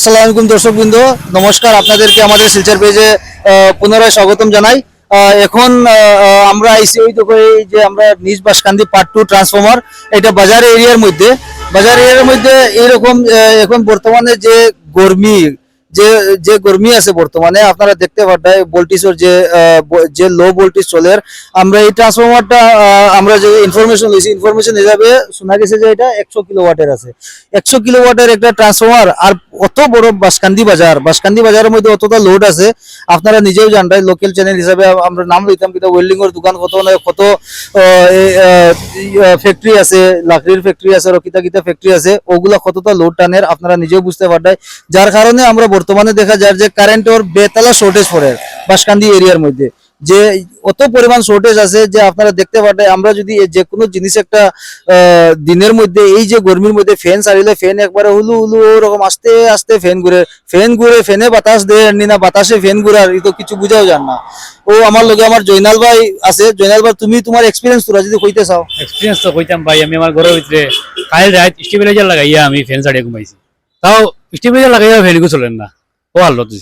আসসালামু আলাইকুম দর্শকবৃন্দ। নমস্কার আপনাদেরকে আমাদের শিলচর পেজে পুনরায় স্বাগতম জানাই। এখন আমরা আইসি ওই তো যে আমরা নিজ বাসকান্দি পার্ট টু ট্রান্সফর্মার এটা বাজার এরিয়ার মধ্যে। বাজার এরিয়ার মধ্যে এইরকম এখন বর্তমানে যে গরমি যে যে গরমি আছে বর্তমানে, আপনারা দেখতে পারবেন ভোল্টেজের যে যে লো ভোল্টেজ চলে আমরা এই ট্রান্সফর্মারটা আমরা যে ইনফরমেশন লইছি ইনফরমেশন হিসাবে শোনা গেছে যে এটা একশো কিলোওয়াটের আছে। একশো কিলোওয়াটের একটা ট্রান্সফর্মার আর অত বড় বাসকান্দি বাজার, বাসকান্দি বাজারের মধ্যে অতটা লোড আছে। আপনারা নিজেও জানবেন লোকাল চ্যানেল হিসাবে আমরা নাম লইতাম কিন্তু ওয়েল্ডিং এর দোকান কত কত ফ্যাক্টরি আছে, লাকড়ির ফ্যাক্টরি আছে রকিতা কিতা ফ্যাক্টরি আছে, ওগুলা কতটা লোড টানের, আপনারা নিজেও বুঝতে পারবেন। যার কারণে আমরা বর্তমানে দেখা যায় যে কারেন্টের বেতালা শর্টেজ পড়ে বাসকান্দি এরিয়ার মধ্যে। যে অত পরিমাণ শর্টেজ আছে যে আপনারা দেখতে পারবেন, আমরা যদি যে কোনো জিনিস একটা দিনের মধ্যে এই যে গরমির মধ্যে ফ্যান সারিলে ফ্যান একবারে হুলু হুলু ওরকম আস্তে আস্তে ফ্যান ঘুরে ফ্যান ঘুরে ফ্যানে বাতাস দেয় নি না, বাতাসে ফ্যান ঘুরার এই তো কিছু বুঝাও যান না। ও আমার লগে আমার জয়নাল ভাই আছে, জয়নাল ভাই, তুমি তোমার এক্সপিরিয়েন্স তোরা যদি কইতে চাও। এক্সপিরিয়েন্স তো কইতাম ভাই, আমি আমার ঘরের ভিতরে কাল রাত স্টেবিলাইজার লাগাইয়া আমি ফ্যান সাড়ে ঘুমাইছি। তাও চলেন না? ও তুই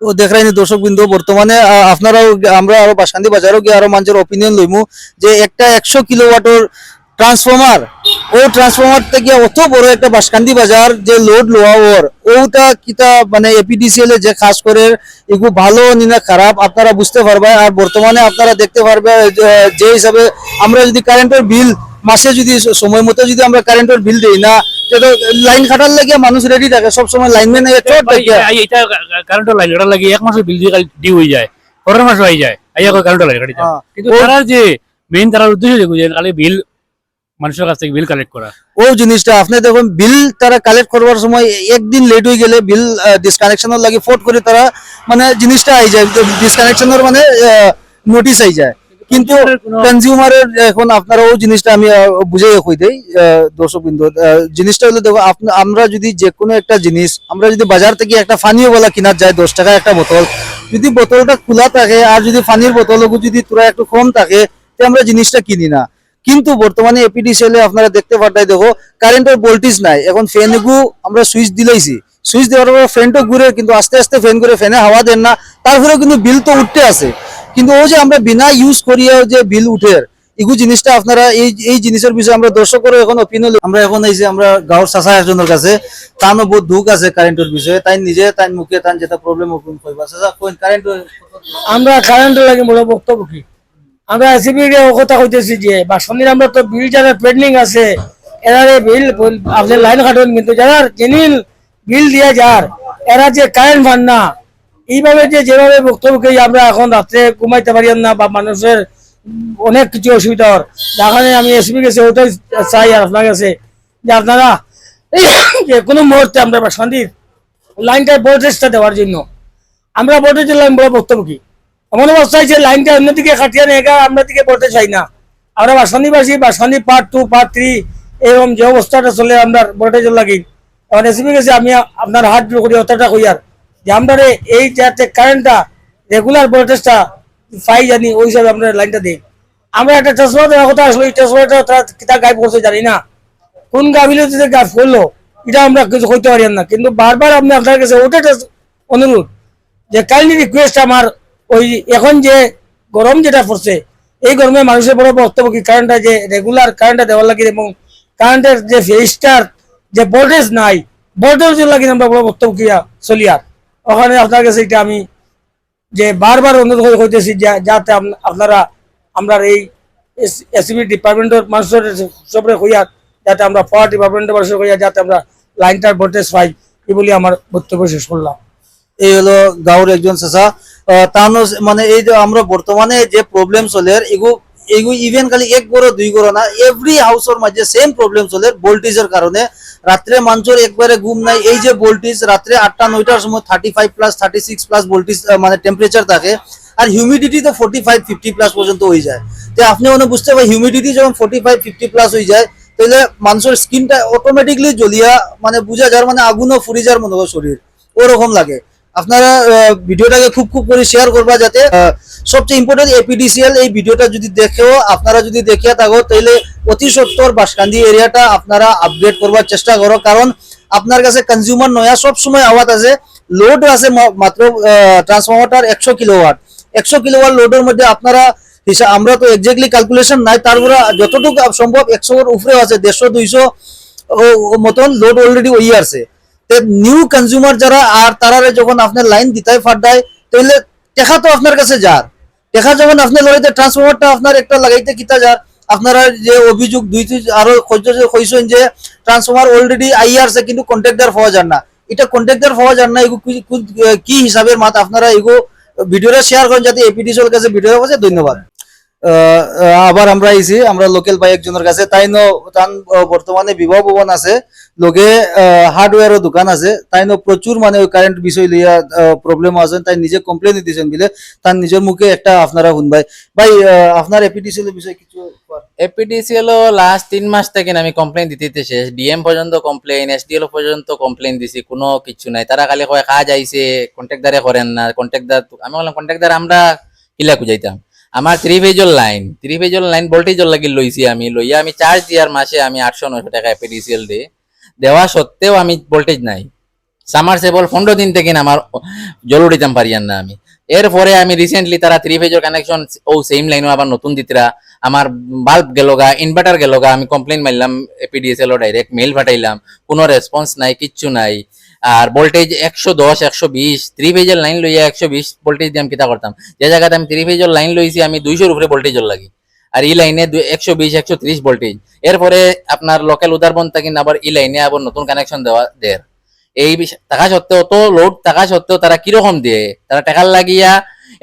ও দেখাইনি দর্শক বিন্দু বর্তমানে আপনারাও আমরা আরও বাসান্দি বাজারও গিয়ে আরও মানুষের লইমু যে একটা একশো কিলোওয়াটের ট্রান্সফর্মার ও ট্রান্সফর্মার থেকে অত বড় একটা বাসকান্দি বাজার যে লোড লোয়া ওর ওটা কিতা মানে এপিডিসিএল এ যে খাস করে এগুলো ভালো নিনা খারাপ আপনারা বুঝতে পারবে আর বর্তমানে আপনারা দেখতে পারবে যে- হিসাবে আমরা যদি কারেন্টের বিল মাসে যদি সময় মতো যদি আমরা কারেন্টের বিল দিই না লাইন খাটার লাগে মানুষ রেডি থাকে সব লাইনম্যান চট থাকে এটা কারেন্টের লাইন লাগে এক মাসের বিল দিয়ে ডিউ হয়ে যায় পরের মাসে হয়ে যায় আইয়া কারেন্টের লাইন কাটি। কিন্তু তারা যে মেইন তারা উদ্দেশ্য যে খালি বিল মানুষের কাছ থেকে বিল কালেক্ট করা। ও জিনিসটা আপনি দেখুন বিল তারা কালেক্ট করবার সময় একদিন লেট হয়ে গেলে বিল ডিসকানেকশনের লাগে ফোট করে তারা মানে জিনিসটা আই যায় ডিসকানেকশনের মানে নোটিশ আই যায়। কিন্তু কনজিউমারের এখন আপনারা ও জিনিসটা আমি বুঝাই কই দেই দর্শক বিন্দু জিনিসটা হলো দেখো আমরা যদি যে কোনো একটা জিনিস আমরা যদি বাজার থেকে একটা পানীয় বলা কিনার যায় দশ টাকা একটা বোতল যদি বোতলটা খোলা থাকে আর যদি পানির বোতল যদি তোরা একটু কম থাকে তো আমরা জিনিসটা কিনি না। কিন্তু বর্তমানে এপিডি সেলে আপনারা দেখতে পারতাই দেখো কারেন্টের ভোল্টেজ নাই। এখন ফ্যান গু আমরা সুইচ দিলাইছি। সুইচ দেওয়ার পর ফ্যানটা ঘুরে কিন্তু আস্তে আস্তে ফ্যান ঘুরে ফ্যানে হাওয়া দেন না তারপরেও কিন্তু বিল তো উঠতে আছে। কিন্তু ও যে আমরা বিনা ইউজ করিয়াও যে বিল উঠে এগু জিনিসটা আপনারা এই এই জিনিসের বিষয়ে আমরা দর্শকেরও এখন অপিনিয়ন আমরা এখন এই যে আমরা গাঁৱৰ চাচা একজনের কাছে তানো বহুত দুঃখ আছে কারেন্টের বিষয়ে। তাই নিজে তাই মুখে তাই যেটা প্রবলেম কইবা। চাচা, কোন কারেন্টের আমরা কারেন্ট লাগে বড় বক্তব্য কি? আমরা এসিবি কথা কইতেছি যে বাসনের আমরা তো বিল যারা পেন্ডিং আছে এরারে বিল আপনার লাইন কাটুন, কিন্তু যারা জেনুইন বিল দিয়া যার এরা যে কারেন্ট পান না এইভাবে যে যেভাবে বক্তব্য করি আমরা এখন রাত্রে ঘুমাইতে পারি না বা মানুষের অনেক কিছু অসুবিধা হর যার আমি এসবি গেছে, ওটাই চাই আর আপনার কাছে যে আপনারা যে কোনো মুহূর্তে আমরা বাসন্তীর লাইনটা ভোল্টেজটা দেওয়ার জন্য। আমরা ভোল্টেজের লাইন বড় বক্তব্য কি এমন অবস্থায় যে লাইনটা অন্যদিকে কাটিয়ে নেই আমরা দিকে পড়তে চাই না। আমরা বাসানিবাসী বাসানি পার্ট টু, পার্ট থ্রি, এরকম যে অবস্থাটা চলে আমরা ভোল্টেজের লাগি এখন এসবি গেছে, আমি আপনার হাত করি অতটা কইয়ার যে আমরা এই যাতে কারেন্টটা রেগুলার ভোল্টেজটা পাই জানি, ওই হিসাবে আমরা লাইনটা দিই। আমরা একটা চশমা দেওয়ার কথা আসলো, এই চশমাটা তারা কিতা গাইব করছে জানি না। কোন গাফিলতিতে গাছ করল, এটা আমরা কিছু কইতে পারি না। কিন্তু বারবার আপনি আপনার কাছে ওটা অনুরোধ, যে কাইন্ডলি রিকোয়েস্ট আমার ওই এখন যে গরম যেটা পড়ছে, এই গরমে মানুষের বড় বক্তব্য কি? কারেন্টটা যে রেগুলার কারেন্টটা দেওয়ার লাগে এবং কারেন্টের যে ফেস্টার যে ভোল্টেজ নাই ভোল্টেজ লাগে আমরা বড় বক্তব্য কি চলিয়ার ওখানে আপনার কাছে এটা আমি যে বারবার অনুরোধ করে হইতেছি যা- যাতে আপনারা আমরা এই এসিবি ডিপার্টমেন্টের মানুষের সবরে হইয়া যাতে আমরা পাওয়ার ডিপার্টমেন্টের মানুষের হইয়া যাতে আমরা লাইনটার ভোল্টেজ পাই, এই বলে আমার বক্তব্য শেষ করলাম। এই হলো গাঁৱৰ একজন চাচা। তানো মানে এই যে আমরা বর্তমানে যে প্রবলেম চলে, এগু ইভেন খালি এক গড় দুই গড় না এভরি হাউসের মাঝে সেম প্রবলেম চলে ভোল্টেজের কারণে। রাত্রে মানুষের একবারে ঘুম নাই, এই যে ভোল্টেজ রাত্রে আটটা, নয়টার সময় thirty five plus thirty six plus voltage মানে টেম্পারেচার থাকে, আর হিউমিডিটি তো ফোর্টি ফাইভ ফিফটি প্লাস পর্যন্ত হয়ে যায়। তো আপনি মনে বুঝতে পারেন হিউমিডিটি যখন ফোর্টি ফাইভ ফিফটি প্লাস হয়ে যায়, তাহলে মানুষের স্কিনটা অটোমেটিকলি জ্বলিয়া মানে বুঝা যার মানে আগুনও ফুরি যার মনে শরীর। ওরকম লাগে। আপনারা ভিডিওটাকে খুব খুব করে শেয়ার করবা যাতে সবচেয়ে ইম্পর্টেন্ট এপিডিসিএল এই ভিডিওটা যদি দেখেও আপনারা যদি দেখিয়া থাকো তাহলে অতি সত্তর বাসকান্দি এরিয়াটা আপনারা আপগ্রেড করবার চেষ্টা করো। কারণ আপনার কাছে কনজিউমার নয়া সব সময় আওয়াজ আছে। লোড আছে মাত্র ট্রান্সফরমারটার একশো কিলোওয়াট একশো কিলোওয়াট লোডের মধ্যে আপনারা হিসা- আমরা তো এক্স্যাক্টলি ক্যালকুলেশন নাই। তারপরে যতটুকু সম্ভব একশোর উপরেও আছে। দেড়শো, দুইশো মতন লোড অলরেডি ওই আছে নিউ কনজিউমার যারা, আর তারা যখন আপনার লাইন দিতাই ফাটায় তাহলে টেকা তো আপনার কাছে যার। টেকা যখন আপনি লড়াইতে ট্রান্সফরমারটা আপনার একটা লাগাইতে কিতা যার। আপনারা যে অভিযোগ দুই আরও কইছেন যে ট্রান্সফরমার অলরেডি আছে কিন্তু কন্ট্রাক্টর পাওয়া যান না। এটা কন্ট্রাক্টর পাওয়া যান না, এগু কি- হিসাবের মাত আপনারা এগু ভিডিওটা শেয়ার করেন, যাতে এপিডিসির কাছে ভিডিও কাছে ধন্যবাদ। আবার আমরা আইছি, আমরা লোকাল ভাই একজনের কাছে। তাই তান বর্তমানে বিবাহ ভবন আছে লগে হার্ডওয়্যারও দোকান আছে। তাই ন প্রচুর মানে ওই কারেন্ট বিষয় লইয়া প্রবলেম আছে। তাই নিজে কমপ্লেন দিয়েছেন বলে তার নিজের মুখে একটা আপনারা শুনবাই। ভাই আপনার এপিডিসি বিষয়ে কিছু কর। এপিডিসি হলো লাস্ট তিন মাস থেকে আমি কমপ্লেন দিতে শেষ ডিএম পর্যন্ত কমপ্লেন এসডিএল পর্যন্ত কমপ্লেন দিছি, কোনো কিছু নাই। তারা খালি কয়, কাজ আইছে কন্ট্রাক্টারে করেন না। কন্ট্রাক্টার আমি বললাম কন্ট্রাক্টার আমরা কিলা খুঁজাইতাম? আমার থ্রি ফেজর লাইন থ্রি ফেজর লাইন ভোল্টেজর লাগি লইছি আমি লইয়া আমি চার্জ দিয়ার মাসে আমি আটশো নয়শো টাকা এপিডিসিএল দে। দেওয়া সত্ত্বেও আমি ভোল্টেজ নাই। সামার সেবল পনেরো দিন থেকে আমার জল উঠিতাম পারিয়ান না আমি। এরপরে আমি রিসেন্টলি তারা থ্রি ফেজর কানেকশন ও সেম লাইনও আবার নতুন দিতরা আমার বাল্ব গেল গা ইনভার্টার গেল গা আমি কমপ্লেন মারলাম এপিডিএসএল ডাইরেক্ট মেল পাঠাইলাম, কোনো রেসপন্স নাই, কিচ্ছু নাই। আর ভোল্টেজ একশো দশ, একশো বিশ থ্রি ফেজের লাইন লইয়া একশো বিশ ভোল্টেজ দিয়ে আমি কিতা করতাম। যে জায়গাতে আমি থ্রি ফেজের লাইন লইছি, আমি দুইশোর উপরে ভোল্টেজর লাগি। আর এই লাইনে একশো বিশ, একশো ত্রিশ ভোল্টেজ এরপরে আপনার লোকাল উদারবন থাকি আবার এই লাইনে আবার নতুন কানেকশন দেওয়া দের এই টাকা সত্ত্বেও তো লোড টাকা সত্ত্বেও তারা কীরকম দিয়ে? তারা টাকার লাগিয়া,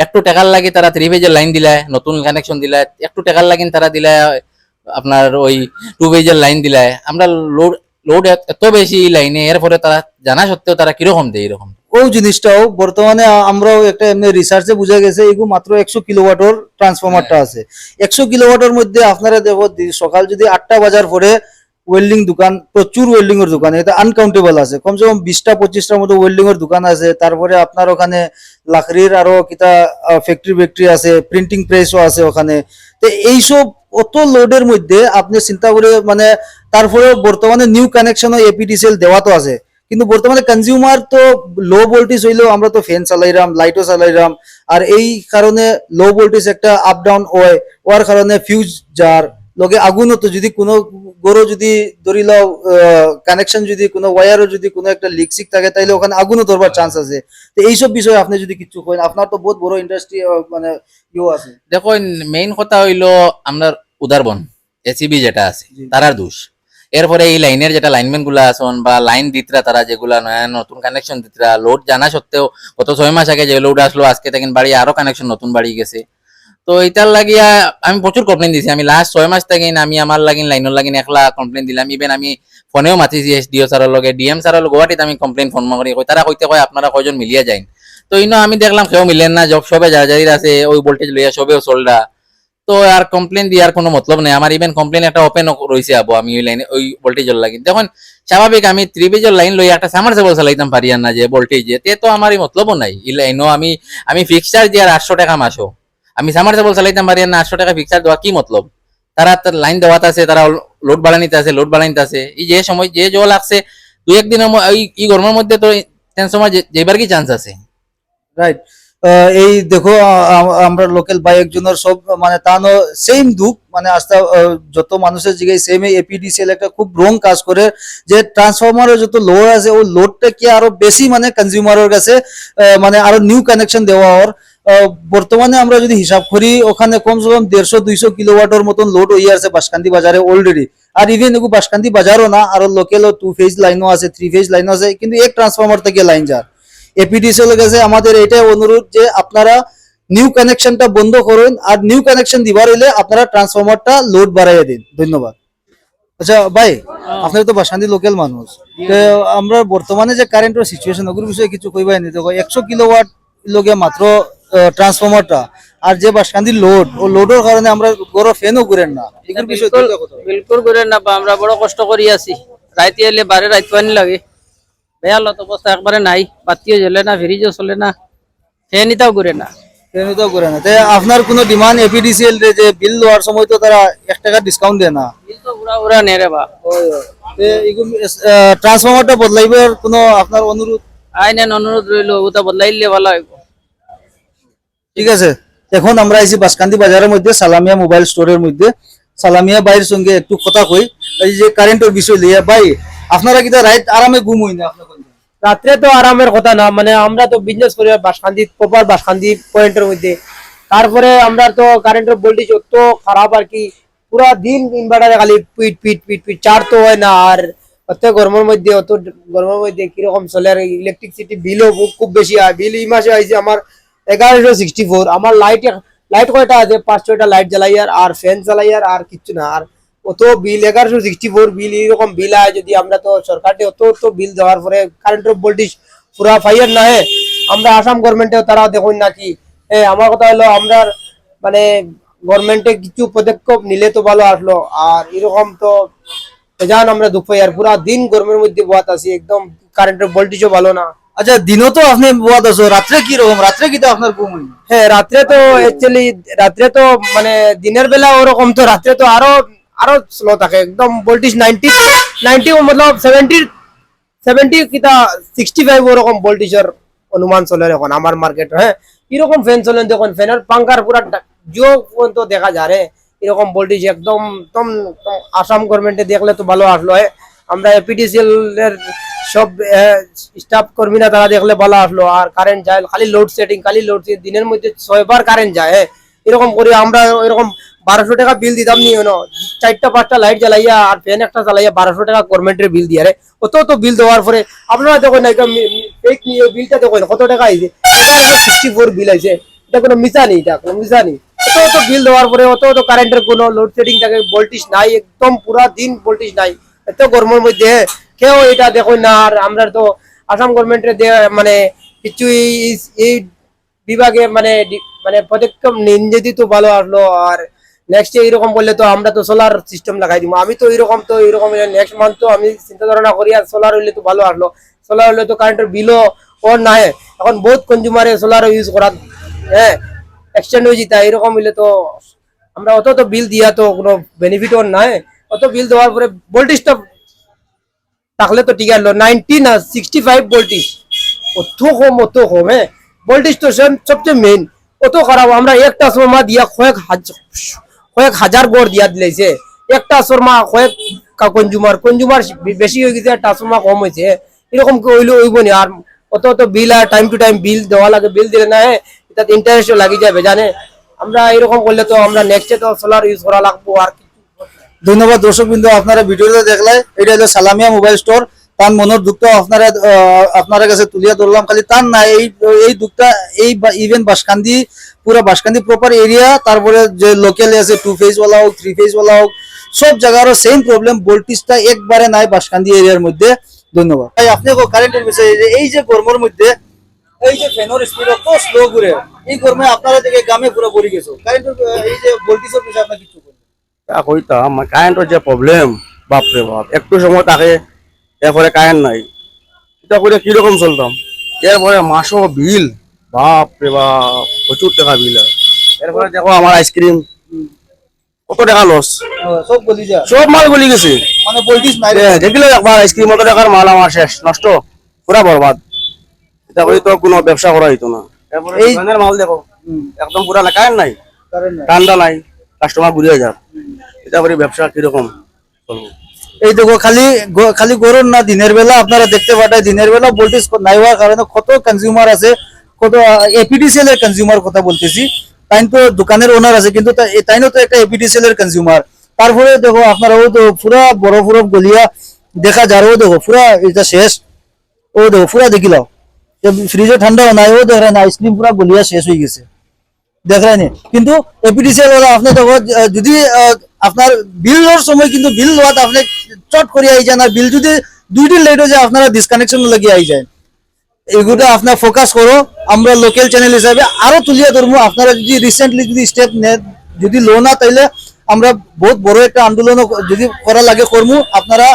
একটু টাকার লাগে তারা থ্রি ফেজের লাইন দিলায় নতুন কানেকশন দিলায় একটু টাকার লাগিন তারা দিলায় আপনার ওই টু ফেজের লাইন দিলায় আমরা লোড লোড এত বেশি লাইনে এরপরে তারা জানা সত্ত্বেও তারা কীরকম দেয় এরকম? ও জিনিসটাও বর্তমানে আমরাও একটা এমনি রিসার্চে বুঝা গেছে এগুলো মাত্র একশো কিলোওয়াটের ট্রান্সফরমারটা আছে। একশো কিলোওয়াটের মধ্যে আপনারা দেখো সকাল যদি আটটা বাজার পরে ওয়েল্ডিং দোকান প্রচুর ওয়েল্ডিং এর দোকান এটা আনকাউন্টেবল আছে। কমসে কম বিশটা পঁচিশটার মতো ওয়েল্ডিং এর দোকান আছে। তারপরে আপনার ওখানে লাকড়ির আরও কিতা ফ্যাক্টরি ফ্যাক্টরি আছে প্রিন্টিং প্রেসও আছে ওখানে। তো এইসব অত লোডের মধ্যে আপনি চিন্তা করে মানে তারপরে বর্তমানে নিউ কানেকশনও এপিডিসিএল দেওয়া তো আছে। কিন্তু বর্তমানে কনজিউমার তো লো ভোল্টেজ হইলেও আমরা তো ফ্যান চালাইরাম লাইটও চালাইরাম, আর এই কারণে লো ভোল্টেজ একটা আপ ডাউন হয় ওর কারণে ফিউজ যার লগে আগুনও যদি কোনো গরু যদি ধরি লও কানেকশন যদি কোনো ওয়ারও যদি কোনো একটা লিক সিক থাকে, তাইলে ওখানে আগুনও ধরবার চান্স আছে। তো এইসব বিষয়ে আপনি যদি কিছু করেন, আপনার তো বহুত বড় ইন্ডাস্ট্রি মানে ইউ আছে। দেখো মেইন কথা হইল আমরা উদারবন এসিবি যেটা আছে। তারার দোষ। এরপরে এই লাইনের যেটা লাইনম্যানগুলা আছেন বা লাইন দিতরা তারা যেগুলা নয়া নতুন কানেকশন দিতরা লোড জানা সত্ত্বেও গত ছয় মাস আগে যে লোড আসলো আজকে দেখেন বাড়ি আরও কানেকশন নতুন বাড়ি গেছে। তো এটার লাগিয়া আমি প্রচুর কমপ্লেন দিছি। আমি লাস্ট ছয় মাস থেকে আমি আমার লাগিন লাইনের লাগিন একলা কমপ্লেন দিলাম। ইভেন আমি ফোনেও মাতিছি এসডিও স্যারের লগে ডিএম স্যারের গুয়াহাটিতে আমি কমপ্লেন ফোন করি কই তারা কইতে কয় আপনারা কয়জন মিলিয়া যাইন? তো ইনো আমি দেখলাম কেউ মিলেন না জব সবে যার যারির আছে ওই ভোল্টেজ লইয়া সবেও চলরা। তো আর কমপ্লেন দিয়ার কোনো মতলব নেই। আমার ইভেন কমপ্লেন একটা ওপেন রয়েছে আবো, আমি ওই লাইনে ওই ভোল্টেজের লাগি। দেখুন, স্বাভাবিক আমি ত্রিবেজের লাইন লই একটা সামার সেবল চালাইতাম পারি আর না যে ভোল্টেজ তে তো আমার এই মতলবও নাই। এই লাইনও আমি আমি ফিক্সচার দিয়ার আটশো টাকা মাসও। আমি সামার সেবল চালাইতাম পারি আর না আটশো টাকা ফিক্সচার দেওয়া কি মতলব? তারা তার লাইন দেওয়াতে আছে, তারা লোড বাড়ানিতে আছে লোড বাড়ানিতে আছে। এই যে সময়, যে জল লাগছে দুই একদিনের এই গরমের মধ্যে তো সময় যেবার কি চান্স আছে? রাইট এই দেখো আমরা লোকাল বাই একজনের সব মানে তানো সেম দুঃখ মানে আস্তে যত মানুষের জিগাই সেম এপিডিসিএল একটা খুব রং কাজ করে, যে ট্রান্সফরমারের যত লোড আছে ও লোডটা কি আরও বেশি মানে কনজিউমারের কাছে মানে আরও নিউ কানেকশন দেওয়া ওর বর্তমানে আমরা যদি হিসাব করি, ওখানে কমসে কম দেড়শো, দুইশো কিলোওয়াটের মতন লোড হয়ে আছে বাসকান্দি বাজারে অলরেডি আর ইভেন বাসকান্দি বাজারও না, আরও লোকাল টু ফেজ লাইনও আছে থ্রি ফেজ লাইনও আছে, কিন্তু এক ট্রান্সফরমার থেকে লাইন যার এপিডিসিএল এর কাছে আমাদের এটাই অনুরোধ যে আপনারা নিউ কানেকশনটা বন্ধ করুন আর নিউ কানেকশন দিবার হইলে আপনারা ট্রান্সফরমারটা লোড বাড়াইয়া দিন। ধন্যবাদ। আচ্ছা ভাই আপনার তো বাসান্দি লোকাল মানুষ। তো আমরা বর্তমানে যে কারেন্টের সিচুয়েশন ওগুলোর বিষয়ে কিছু কইবাই নি। দেখো একশো কিলোওয়াট লগে মাত্র ট্রান্সফরমারটা আর যে বাসকান্দির লোড ও লোডের কারণে আমরা বড় ফ্যানও করেন না। এগুলোর বিষয়ে বিলকুল দুইটা কথা। বিলকুল করে না বা আমরা বড় কষ্ট করি আছি রাইতে এলে বারে রাইত পানি লাগে। বেয়া লত অবস্থা একবারে নাই বাতিও জ্বলে না ফ্রিজও চলে না ফ্যান ইতাও করে না। আপনার কোনো ডিমান্ড এপিডিসিএল যে বিল দেওয়ার সময় তো তারা এক টাকা ডিসকাউন্ট দেয় না। বিল তো উড়া উড়া নেরে বা ট্রান্সফরমারটা বদলাইবার কোনো আপনার অনুরোধ? আইনেন অনুরোধ রইল ওটা বদলাইলে ভালো হইব। ঠিক আছে। এখন আমরা আইছি বাসকান্দি বাজারের মধ্যে সালামিয়া মোবাইল স্টোরের মধ্যে। সালামিয়া ভাইয়ের সঙ্গে একটু কথা কই। এই যে কারেন্টের বিষয় লিয়া ভাই আপনারা কিটা রাইট আরামে ঘুম হই না রাত্রে তো আরামের কথা না মানে আমরা তো বিজনেস করি বাসখান্দি প্রপার বাসখান্দি পয়েন্টের মধ্যে। তারপরে আমরা তো কারেন্টের ভোল্টেজ অত খারাপ আর কি, পুরা দিন ইনভার্টারে খালি পিট পিট পিট পিট চার তো হয় না, আর অত গরমের মধ্যে, অত গরমের মধ্যে কীরকম চলে আর ইলেকট্রিসিটি বিলও খুব বেশি হয়। বিল এই মাসে আইছে আমার এগারোশো সিক্সটি ফোর আমার লাইট লাইট কয়টা আছে? পাঁচ ছয়টা লাইট জ্বালাই আর ফ্যান জ্বালাই আর কিচ্ছু না, আর অত বিল এগারোশো সিক্সটি ফোর বিল এরকম বিল হয় যদি আমরা তো সরকারকে অত তো বিল দেওয়ার পরে কারেন্টের ভোল্টেজ পুরা ফাইয়ার না হে আমরা আসাম গভর্নমেন্টেও তারা দেখুন নাকি এ আমার কথা হলো আমরা মানে গভর্নমেন্টে কিছু পদক্ষেপ নিলে তো ভালো আসলো আর এরকম তো জান আমরা দুঃখ পাই আর পুরা দিন গরমের মধ্যে বাত আছি একদম কারেন্টের ভোল্টেজও ভালো না। আচ্ছা দিনও তো আপনি বুয়াত আছো রাত্রে কি রকম রাত্রে কিটা আপনার ঘুম হ্যাঁ? রাত্রে তো অ্যাকচুয়ালি রাত্রে তো মানে দিনের বেলা ওরকম তো রাত্রে তো আরও আরও স্লো থাকে, একদম ভোল্টেজ নাইনটি নাইনটি মতলব সেভেন্টি সেভেন্টি কিতা সিক্সটি ফাইভ ওরকম ভোল্টেজের অনুমান চলে এখন আমার মার্কেট হ্যাঁ এরকম ফ্যান চলেন দেখুন ফ্যানের পাঙ্কার পুরা জিও পর্যন্ত দেখা যায় রে এরকম ভোল্টেজ একদম একদম আসাম গভর্নমেন্টে দেখলে তো ভালো আসলো হ্যাঁ আমরা এপিডিসিএল এর সব স্টাফ কর্মীরা তারা দেখলে ভালো আসলো, আর কারেন্ট যায়, খালি লোড সেটিং খালি লোড দিনের মধ্যে ছয়বার কারেন্ট যায় হ্যাঁ এরকম করে আমরা এরকম বারোশো টাকা বিল দিতাম নি না চারটা, পাঁচটা লাইট জ্বালাইয়া আর ফ্যান একটা জ্বালাইয়া বারোশো টাকা গভর্নমেন্টের বিল দিয়ে অত তো বিল দেওয়ার পরে আপনারা না, এটা ফেক নিয়ে বিলটা দেখুন, কত টাকা আইছে সিক্সটি ফোর বিল আইছে এটা কোনো মিশা নেই, এটা কোনো মিশা নেই। অত অত বিল দেওয়ার পরে অত অত কারেন্টের কোনো লোড সেটিং থাকে ভোল্টেজ নাই, একদম পুরা দিন ভোল্টেজ নাই। এত গরমের মধ্যে, কেউ এটা দেখুন না, আর আমরা তো আসাম গভর্নমেন্টের দে মানে কিছু এই বিভাগে মানে মানে পদক্ষেপ নিন যদি তো ভালো আসলো, আর নেক্সট এইরকম বললে তো আমরা তো সোলার সিস্টেম লাগাই দিব। আমি তো এরকম তো এরকম নেক্সট মান্থ তো আমি চিন্তা ধারণা করি আর সোলার হইলে তো ভালো আসলো। সোলার হলে তো কারেন্টের বিলও ওর না হয় এখন বহুত কনজিউমারে সোলার ইউজ করা হ্যাঁ এক্সটেন্ড হয়ে যেতা এরকম হইলে তো আমরা অত তো বিল দিয়া তো কোনো বেনিফিট ওর নাই অত বিল দেওয়ার পরে ভোল্টেজটা তাহলে তো ঠিক আছে নাইনটি না সিক্সটি ফাইভ ভোল্টেজ অত কম অত কম হ্যাঁ। ভোল্টেজ তো সব- সবচেয়ে মেইন অত খারাপ। আমরা একটা সময় দিয়া কয়েক হাজার কয়েক হাজার গড় দিয়া দিলাইছে। একটা শর্মা কয়েক কনজুমার কনজুমার বেশি হয়ে গেছে ট্রান্সফর্মার কম হয়েছে এরকম কি হইলে হইব নি আর অত অত বিল আর টাইম টু টাইম বিল দেওয়া লাগে, বিল দিলে না হ্যাঁ এটা ইন্টারেস্টও লাগি যাবে, জানে? আমরা এরকম করলে তো আমরা নেক্সটে তো সোলার ইউজ করা লাগবো আর কিছু ধন্যবাদ দর্শক বিন্দু আপনারা ভিডিওটা দেখলে, এটা হলো সালামিয়া মোবাইল স্টোর তার মনের দুঃখটা আপনারা আপনার কাছে তুলিয়া ধরলাম। খালি তার না, এই এই দুঃখটা, এই ইভেন বাসকান্দি, পুরো বাসকান্দি প্রপার এরিয়া তারপরে যে লোকাল আছে টু ফেজ ওয়ালা হোক থ্রি ফেজ ওয়ালা হোক, সব জায়গারও সেম প্রবলেম ভোল্টেজটা একবারে নাই বাসকান্দি এরিয়ার মধ্যে। ধন্যবাদ। ভাই আপনি কারেন্টের বিষয়ে এই যে গরমের মধ্যে, এই যে ফ্যানের স্পিড কত স্লো ঘুরে, এই গরমে আপনারা থেকে গ্রামে পুরো পড়ে গেছো। কারেন্টের এই যে ভোল্টেজের বিষয়ে আপনার কিছু কইতাম কারেন্টের যে প্রবলেম বাপরে বাপ, একটু সময় থাকে এরপরে কারেন্ট নাই। এটা করে কীরকম চলতাম? এরপরে মাসও বিল। বাপরে বাপ প্রচুর টাকা বিল হয়। এরপরে দেখো আমার আইসক্রিম। কত টাকা লস সব গলি যা সব মাল গলি গেছে। মানে ভোল্টেজ নাই এ, দেখিলে একবার আইসক্রিম কত টাকার মাল আমার শেষ নষ্ট পুরা বরবাদ। এটা করে তো কোনো ব্যবসা করা হইতো না। এরপরে এই- দোকানের মাল দেখো একদম পুরা না কারেন্ট নাই। ঠান্ডা নাই। কাস্টমার ঘুরিয়ে যাক এটা করে ব্যবসা কীরকম চলবো? এই দেখো, খালি খালি গরম না, দিনের বেলা আপনারা দেখতে পাঠায়, দিনের বেলা ভোল্টেজ নাই হওয়ার কারণে কত কনজিউমার আছে, কত এপিডিসিএল এর কনজিউমার কথা বলতেছি, তাই তো দোকানের ওনার আছে, কিন্তু তা- এ- তাইনও তো একটা এপিডিসিএল এর কনজিউমার তারপরে দেখো আপনারা ও তো পুরা বরফ বরফ গলিয়া দেখা যার, ও দেখো, পুরা এটা শেষ। ও দেখো, পুরা দেখিলাও ফ্রিজে ঠান্ডাও নাই, ও দেখেন আইসক্রিম পুরা গলিয়া শেষ হয়ে গেছে। দেখলেনি কিন্তু এপিডিসিএল ওরা আপনি দেখো যদি আপনার বিলের সময় কিন্তু বিল দেওয়াতে আপনি চট করে আই যান। আর বিল যদি দুই দিন লেট হয়ে যায়, আপনারা ডিসকানেকশন লাগিয়ে আই যায়। এগুলো আপনার ফোকাস করো। আমরা লোকাল চ্যানেল হিসাবে আরও তুলিয়া ধরবো। আপনারা যদি রিসেন্টলি যদি স্টেপ নেন, যদি লো না, তাইলে আমরা বহুত বড় একটা আন্দোলন যদি করা লাগে করব আপনারা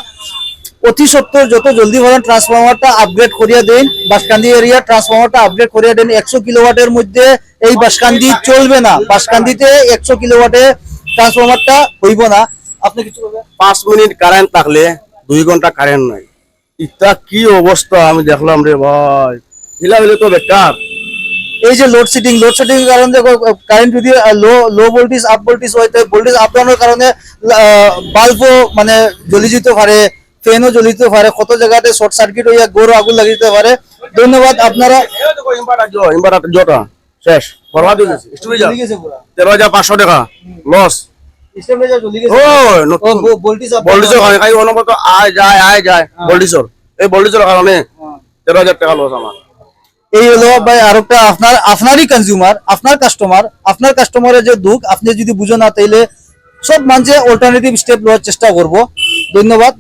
অতি সত্তর যত জলদি পারেন ট্রান্সফরমারটা আপগ্রেড করিয়া দেন, বাসকান্দি এরিয়া ট্রান্সফরমারটা আপগ্রেড করিয়া দেন, একশো কিলোওয়াটের মধ্যে এই বাসকান্দি চলবে না। বাসকান্দিতে একশো কিলোওয়াটে ট্রান্সফরমারটা হইব না। আপনি কিছু পাঁচ মিনিট কারেন্ট থাকলে দুই ঘণ্টা কারেন্ট নাই। ইটা কি অবস্থা? আমি দেখলাম রে ভাই। হিলা হইলে তো বেকার। এই যে লোড লোডশেডিং লোডশেডিং এর কারণে কারেন্ট যদি low low voltage up voltage হয় তো ভোল্টেজ আপ ডাউনের কারণে বাল্বও মানে জ্বলি যেতে পারে ফ্যানও জ্বলি যেতে পারে কত জায়গাতে শর্ট সার্কিট হইয়া গরু আগুন লাগি যেতে পারে। ধন্যবাদ আপনারা। ইনভার্টার জটা শেষ। বরবাদ হয়ে গেছে। স্টুডিও তেরো হাজার পাঁচশো টাকা। লস। এই ভোল্টেজের কারণে তেরো হাজার টাকা লস আমার। এই হলো ভাই আরেকটা আপনার আপনারই কনজিউমার আপনার কাস্টমার আপনার কাস্টমারের যে দুঃখ আপনি যদি বুঝো না তাইলে সব মানুষে অল্টারনেটিভ স্টেপ নেওয়ার চেষ্টা করব। ধন্যবাদ।